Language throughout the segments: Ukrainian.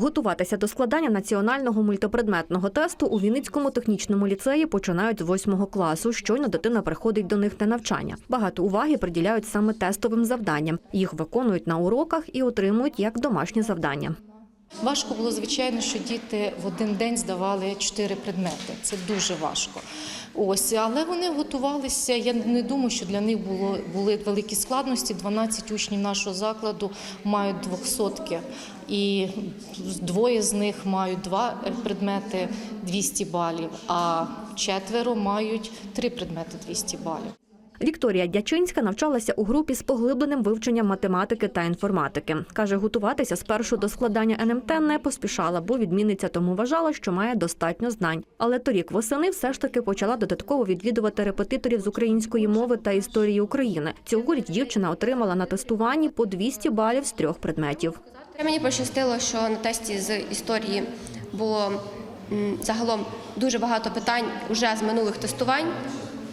Готуватися до складання національного мультипредметного тесту у Вінницькому технічному ліцеї починають з восьмого класу. Щойно дитина приходить до них на навчання. Багато уваги приділяють саме тестовим завданням. Їх виконують на уроках і отримують як домашнє завдання. Важко було, звичайно, що діти в один день здавали чотири предмети. Це дуже важко. Ось, але вони готувалися. Я не думаю, що для них було були великі складності. 12 учнів нашого закладу мають двохсотки, і двоє з них мають два предмети 200 балів, а четверо мають три предмети 200 балів. Вікторія Дячинська навчалася у групі з поглибленим вивченням математики та інформатики. Каже, готуватися спершу до складання НМТ не поспішала, бо відмінниця тому вважала, що має достатньо знань. Але торік восени все ж таки почала додатково відвідувати репетиторів з української мови та історії України. Цьогоріч дівчина отримала на тестуванні по 200 балів з трьох предметів. Мені пощастило, що на тесті з історії було загалом дуже багато питань вже з минулих тестувань.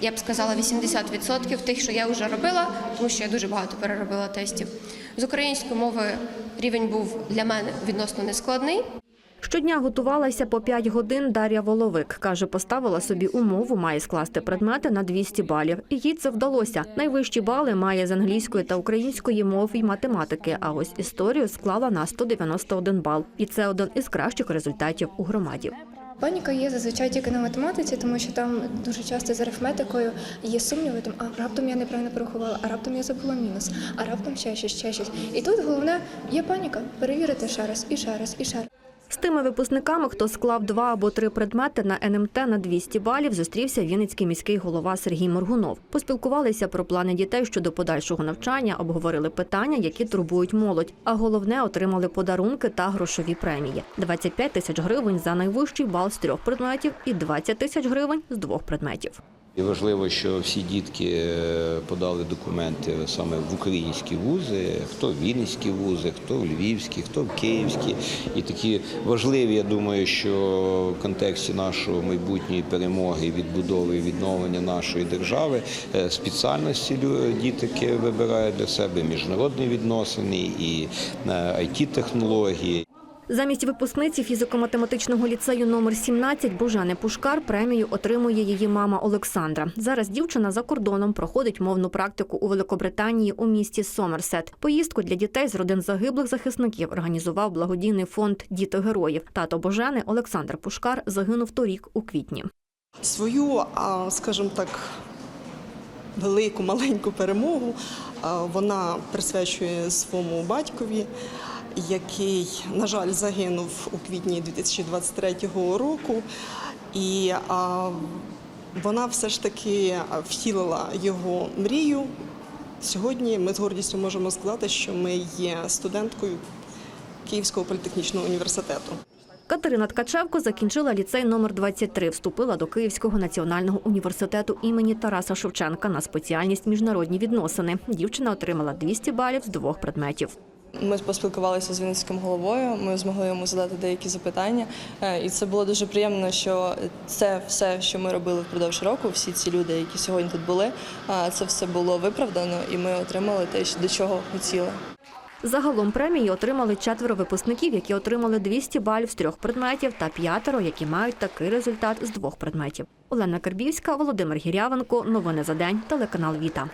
Я б сказала 80% тих, що я вже робила, тому що я дуже багато переробила тестів. З української мови рівень був для мене відносно нескладний. Щодня готувалася по 5 годин Дар'я Воловик. Каже, поставила собі умову, має скласти предмети на 200 балів. І їй це вдалося. Найвищі бали має з англійської та української мов і математики. А ось історію склала на 191 бал. І це один із кращих результатів у громаді. Паніка є зазвичай тільки на математиці, тому що там дуже часто з арифметикою є сумніви, там, а раптом я неправильно порахувала, а раптом я забула мінус, а раптом ще щось, ще щось. І тут головне є паніка, перевірити ще раз, і ще раз, і ще раз. З тими випускниками, хто склав два або три предмети на НМТ на 200 балів, зустрівся Вінницький міський голова Сергій Моргунов. Поспілкувалися про плани дітей щодо подальшого навчання, обговорили питання, які турбують молодь. А головне отримали подарунки та грошові премії: 25 тисяч гривень за найвищий бал з трьох предметів і 20 тисяч гривень з двох предметів. І важливо, що всі дітки е, подали документи саме в українські вузи, хто в Вінницькі вузи, хто в Львівські, хто в Київські. І такі важливі, я думаю, що в контексті нашої майбутньої перемоги, відбудови і відновлення нашої держави е, спеціальності дітки вибирають для себе міжнародні відносини і it технології Замість випускниці фізико-математичного ліцею номер 17 Божени Пушкар премію отримує її мама Олександра. Зараз дівчина за кордоном проходить мовну практику у Великобританії у місті Сомерсет. Поїздку для дітей з родин загиблих захисників організував благодійний фонд Діти героїв. Тато Божени Олександр Пушкар загинув торік у квітні. свою, скажімо так, велику маленьку перемогу вона присвячує своєму батькові, який, на жаль, загинув у квітні 2023 року. І а, вона все ж таки втілила його мрію. Сьогодні ми з гордістю можемо сказати, що ми є студенткою Київського політехнічного університету. Катерина Ткачевко закінчила ліцей номер 23, вступила до Київського національного університету імені Тараса Шевченка на спеціальність міжнародні відносини. Дівчина отримала 200 балів з двох предметів. Ми поспілкувалися з Вінницьким головою. Ми змогли йому задати деякі запитання, Е, і це було дуже приємно, що це все, що ми робили впродовж року, всі ці люди, які сьогодні тут були, е, це все було виправдано, і ми отримали те, до чого хотіли. Загалом премії отримали четверо випускників, які отримали 200 балів з трьох предметів, та п'ятеро, які мають такий результат з двох предметів. Олена Карбівська, Володимир Гірявенко. Новини за день. Телеканал Віта.